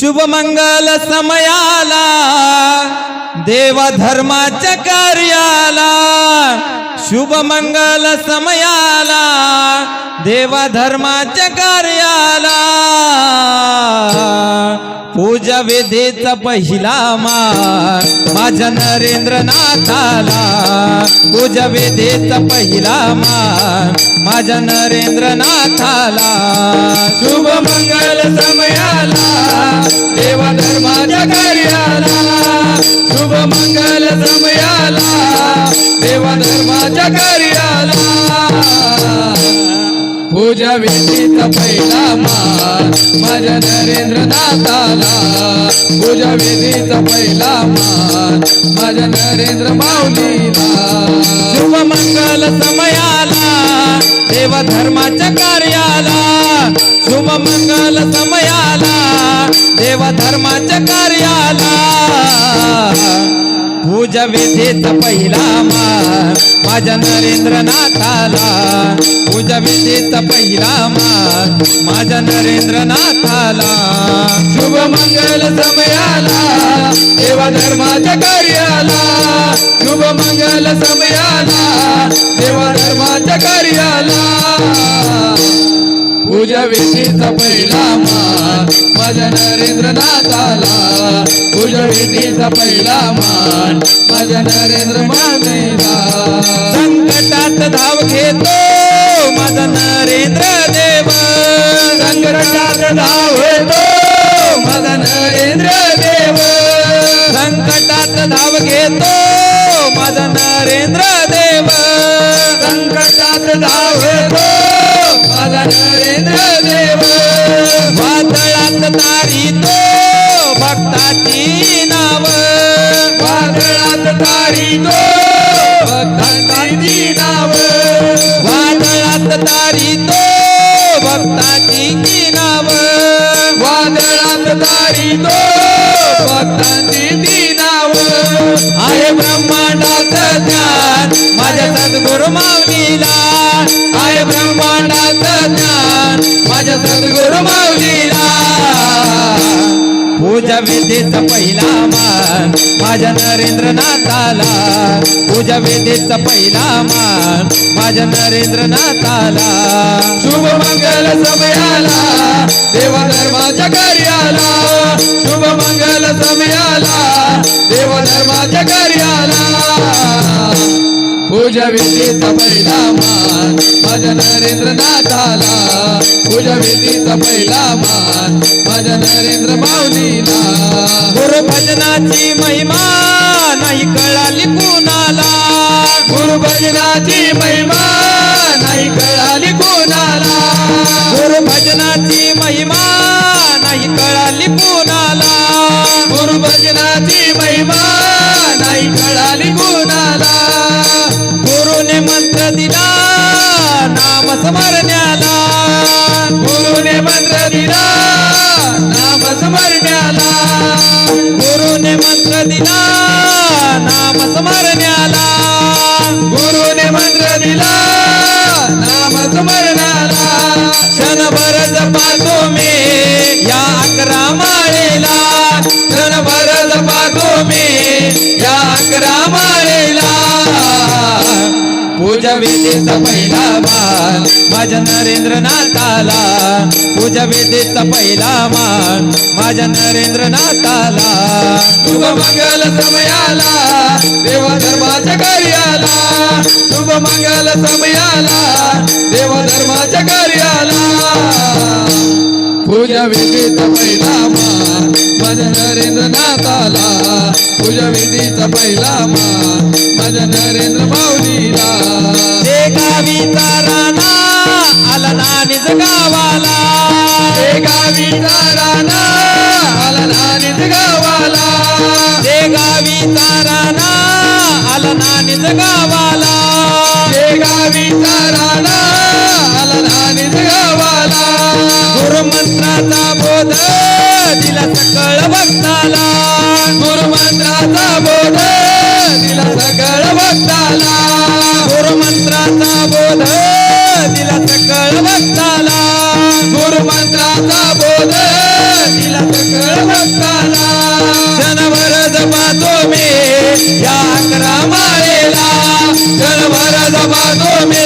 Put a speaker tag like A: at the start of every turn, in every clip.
A: शुभमंगल समयाला देव धर्माच्या कार्याला. शुभ मंगल समयाला देव धर्माच्या कार्याला. पूजा विधीचा पहिला मान माझ्या नरेंद्रनाथाला. पूजा विधीचा पहिला मान माझ्या नरेंद्रनाथाला.
B: शुभ मंगल समयाला देवा धर्माच्या कार्याला. तुझ्या विधीचा पहिला मान माझ्या नरेंद्रनाथाला. तुझ्या विधीचा पहिला मान माझ्या नरेंद्र माऊलीला.
A: शुभ मंगल समयाला देव धर्माच्या कार्याला. शुभ मंगल समयाला देव धर्माच्या कार्याला. पूजा विधीचा पहिला मान माझ्या नरेंद्रनाथाला पूजा विधीचा पहिला मान. माझ्या नरेंद्रनाथाला
B: शुभ मंगल समयाला देवा धर्माच्या कार्याला. शुभ मंगल समयाला देवा धर्माच्या कार्याला. पूजा विधीचा पहिला मान. माझ्या नरेंद्रनाथाला पूजा विधीचा पहिला मान. माझ्या नरेंद्र मान.
A: संकटात धाव मदन माझा नरेंद्र देव.
B: संकटात धाव
A: घेतो. माझा नरेंद्र देव.
B: संकटात धाव येतो माझा नरेंद्र देव.
A: वादळात तारी तो भक्ताची की नाव
B: वादळात तारी तो भक्तांची ती नाव.
A: आहे ब्रह्मांडात ज्ञान माझ्या सद्गुरु माऊलीला. तुझ्या विधीचा पहिला मान. माझ्या नरेंद्रनाथाला तुझ्या विधीचा पहिला मान. माझ्या नरेंद्रनाथाला
B: शुभ मंगल समयाला देवधर्माच्या कार्याला. शुभ मंगल समयाला देवधर्माच्या कार्याला. पूजा विधीचा पहिला मान. माझ्या नरेंद्रनाथाला पूजा विधीचा पहिला मान. माझ्या नरेंद्र
A: माऊली भजनाची महिमा नाही कळाली कुणाला.
B: गुरु भजनाची महिमा नाही कळाली
A: पूजा विधीचा पहिला मान. माझ्या नरेंद्रनाथाला पूजा विधीचा पहिला मान. माझ्या नरेंद्रनाथाला
B: शुभ मंगल समयाला देव धर्माच्या कार्याला. शुभ मंगल समयाला देव धर्माच्या कार्याला. पूजा विधीचा पहिला मान. माझ्या नरेंद्रनाथाला पूजा विधीचा पहिला मान. माझ्या नरेंद्र माऊलीला
A: ते गावीचा राणा आला नानीच गावाला.
B: हे गावीचा राणा आला नानीच गावाला.
A: ते गावीचा राणा आला नानीच गावाला. सकळ
B: बोध दिला सकळ
A: सकळ क्षणभर जपातो मी या अकरा माळेला.
B: क्षणभर जपातो मी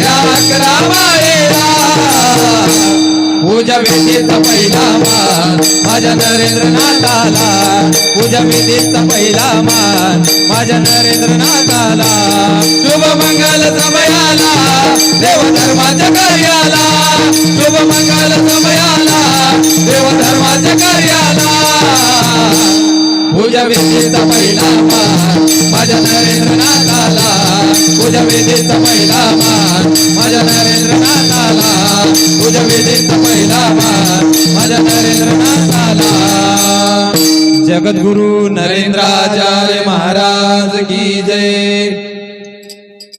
B: या अकरा माळेला.
A: पूजा विधीचा पहिला मान माझ्या नरेंद्रनाथाला. पूजा विधीचा पहिला मान माझ्या नरेंद्रनाथाला.
B: शुभ मंगल समय देव धर्माच्या कार्याला शुभ मंगल समयाला देव धर्माच्या कार्याला.
A: पूजा विधीचा पहिला मान माझ्या नरेंद्रनाथाला. पूजा विधीचा पहिला मान माझ्या नरेंद्रनाथाला. पूजा विधीचा पहिला मान माझ्या नरेंद्रनाथाला. जगद्गुरु नरेंद्राचार्य महाराज की जय.